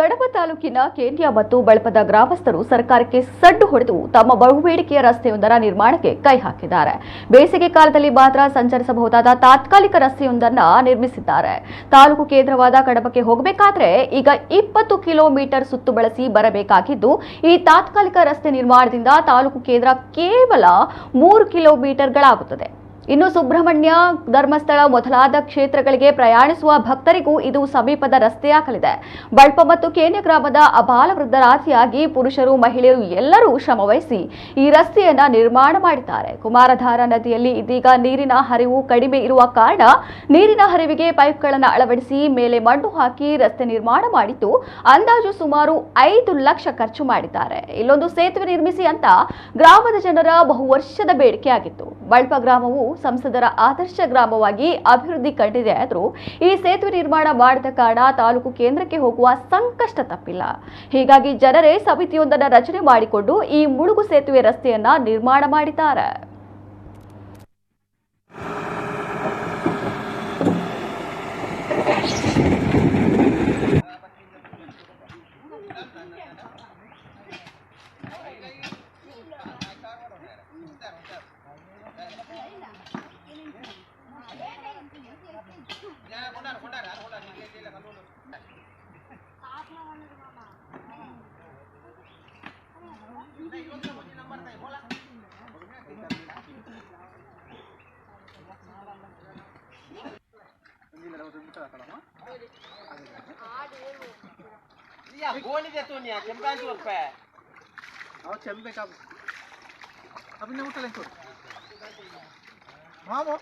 ಕಡಬ ತಾಲೂಕಿನ ಕೇಂದ್ರ ಮತ್ತು ಬಳಪದ ಗ್ರಾಮಸ್ಥರು ಸರ್ಕಾರಕ್ಕೆ ಸಡ್ಡು ಹೊಡೆದು ತಮ್ಮ ಬಹುಬೇಡಿಕೆಯ ರಸ್ತೆಯೊಂದರ ನಿರ್ಮಾಣಕ್ಕೆ ಕೈ ಹಾಕಿದ್ದಾರೆ. ಬೇಸಿಗೆ ಕಾಲದಲ್ಲಿ ಮಾತ್ರ ಸಂಚರಿಸಬಹುದಾದ ತಾತ್ಕಾಲಿಕ ರಸ್ತೆಯೊಂದನ್ನ ನಿರ್ಮಿಸಿದ್ದಾರೆ. ತಾಲೂಕು ಕೇಂದ್ರವಾದ ಕಡಬಕ್ಕೆ ಹೋಗಬೇಕಾದ್ರೆ ಈಗ ಇಪ್ಪತ್ತು ಕಿಲೋಮೀಟರ್ ಸುತ್ತು ಬಳಸಿ ಬರಬೇಕಾಗಿದ್ದು, ಈ ತಾತ್ಕಾಲಿಕ ರಸ್ತೆ ನಿರ್ಮಾಣದಿಂದ ತಾಲೂಕು ಕೇಂದ್ರ ಕೇವಲ ಮೂರು ಕಿಲೋಮೀಟರ್ಗಳಾಗುತ್ತದೆ. ಇನ್ನು ಸುಬ್ರಹ್ಮಣ್ಯ ಧರ್ಮಸ್ಥಳ ಮೊದಲಾದ ಕ್ಷೇತ್ರಗಳಿಗೆ ಪ್ರಯಾಣಿಸುವ ಭಕ್ತರಿಗೂ ಇದು ಸಮೀಪದ ರಸ್ತೆಯಾಗಲಿದೆ. ಬಳ್ಪ ಮತ್ತು ಕೇನ್ಯ ಗ್ರಾಮದ ಅಬಾಲ ವೃದ್ಧರಾತಿಯಾಗಿ ಪುರುಷರು ಮಹಿಳೆಯರು ಎಲ್ಲರೂ ಶ್ರಮವಹಿಸಿ ಈ ರಸ್ತೆಯನ್ನ ನಿರ್ಮಾಣ ಮಾಡಿದ್ದಾರೆ. ಕುಮಾರಧಾರ ನದಿಯಲ್ಲಿ ಇದೀಗ ನೀರಿನ ಹರಿವು ಕಡಿಮೆ ಇರುವ ಕಾರಣ ನೀರಿನ ಹರಿವಿಗೆ ಪೈಪ್ಗಳನ್ನು ಅಳವಡಿಸಿ ಮೇಲೆ ಮಣ್ಣು ಹಾಕಿ ರಸ್ತೆ ನಿರ್ಮಾಣ ಮಾಡಿದ್ದು ಅಂದಾಜು ಸುಮಾರು ಐದು ಲಕ್ಷ ಖರ್ಚು ಮಾಡಿದ್ದಾರೆ. ಇಲ್ಲೊಂದು ಸೇತುವೆ ನಿರ್ಮಿಸಿ ಅಂತ ಗ್ರಾಮದ ಜನರ ಬಹು ವರ್ಷದ ಬೇಡಿಕೆಯಾಗಿತ್ತು. ಬಳ್ಪ ಗ್ರಾಮವು ಸಂಸದರ ಆದರ್ಶ ಗ್ರಾಮವಾಗಿ ಅಭಿವೃದ್ಧಿ ಕಂಡಿದೆ ಆದರೂ ಈ ಸೇತುವೆ ನಿರ್ಮಾಣ ಮಾಡದ ಕಾರಣ ತಾಲೂಕು ಕೇಂದ್ರಕ್ಕೆ ಹೋಗುವ ಸಂಕಷ್ಟ ತಪ್ಪಿಲ್ಲ. ಹೀಗಾಗಿ ಜನರೇ ಸಮಿತಿಯೊಂದನ್ನು ರಚನೆ ಮಾಡಿಕೊಂಡು ಈ ಮುಳುಗು ಸೇತುವೆ ರಸ್ತೆಯನ್ನ ನಿರ್ಮಾಣ ಮಾಡಿದ್ದಾರೆ. Iya, boleh dia tu ni, cempan tu apa? ಅವ ಚೆಂಬೆ ಕಾಬು ಅಭಿನ ಊಟಲ್ಲ ಕೊಡು ಮಾಮು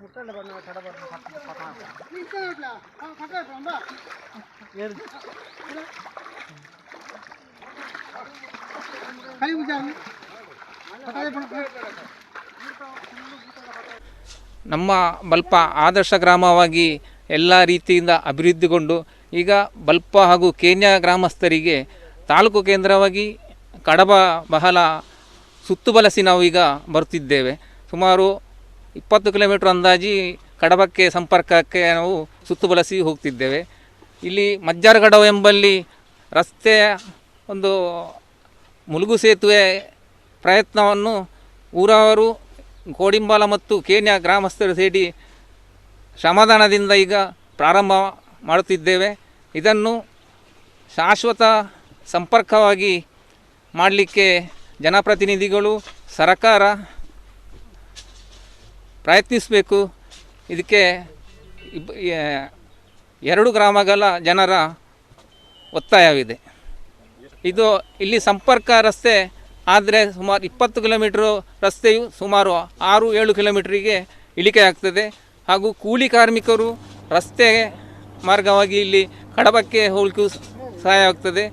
ಮುಟ್ಟಲ್ಲ ಬಣ್ಣ ಕಡ ನಮ್ಮ ಬಲ್ಪ ಆದರ್ಶ ಗ್ರಾಮವಾಗಿ ಎಲ್ಲ ರೀತಿಯಿಂದ ಅಭಿವೃದ್ಧಿಗೊಂಡು ಈಗ ಬಲ್ಪ ಹಾಗೂ ಕೇನ್ಯ ಗ್ರಾಮಸ್ಥರಿಗೆ ತಾಲೂಕು ಕೇಂದ್ರವಾಗಿ ಕಡಬ ಬಹಳ ಸುತ್ತು ಬಳಸಿ ನಾವು ಈಗ ಬರುತ್ತಿದ್ದೇವೆ. ಸುಮಾರು ಇಪ್ಪತ್ತು ಕಿಲೋಮೀಟ್ರ್ ಅಂದಾಜಿ ಕಡಬಕ್ಕೆ ಸಂಪರ್ಕಕ್ಕೆ ನಾವು ಸುತ್ತು ಬಳಸಿ ಹೋಗ್ತಿದ್ದೇವೆ. ಇಲ್ಲಿ ಮಜ್ಜಾರಗಡವು ಎಂಬಲ್ಲಿ ರಸ್ತೆಯ ಒಂದು ಮುಳುಗು ಸೇತುವೆ ಪ್ರಯತ್ನವನ್ನು ಊರವರು ಕೋಡಿಂಬಾಲ ಮತ್ತು ಕೇನ್ಯ ಗ್ರಾಮಸ್ಥರು ಸೇರಿ ಶ್ರಮದಾನದಿಂದ ಈಗ ಪ್ರಾರಂಭ ಮಾಡುತ್ತಿದ್ದೇವೆ. ಇದನ್ನು ಶಾಶ್ವತ ಸಂಪರ್ಕವಾಗಿ ಮಾಡಲಿಕ್ಕೆ ಜನಪ್ರತಿನಿಧಿಗಳು, ಸರಕಾರ ಪ್ರಯತ್ನಿಸಬೇಕು. ಇದಕ್ಕೆ ಎರಡು ಗ್ರಾಮಗಳ ಜನರ ಒತ್ತಾಯವಿದೆ. ಇದು ಇಲ್ಲಿ ಸಂಪರ್ಕ ರಸ್ತೆ ಆದರೆ ಸುಮಾರು ಇಪ್ಪತ್ತು ಕಿಲೋಮೀಟ್ರು ರಸ್ತೆಯು ಸುಮಾರು ಆರು ಏಳು ಕಿಲೋಮೀಟ್ರಿಗೆ ಇಳಿಕೆ ಆಗ್ತದೆ. ಹಾಗೂ ಕೂಲಿ ಕಾರ್ಮಿಕರು ರಸ್ತೆ ಮಾರ್ಗವಾಗಿ ಇಲ್ಲಿ ಕಡಬಕ್ಕೆ ಹೋಗಲಿಕ್ಕೂ ಸಹಾಯ ಆಗ್ತದೆ.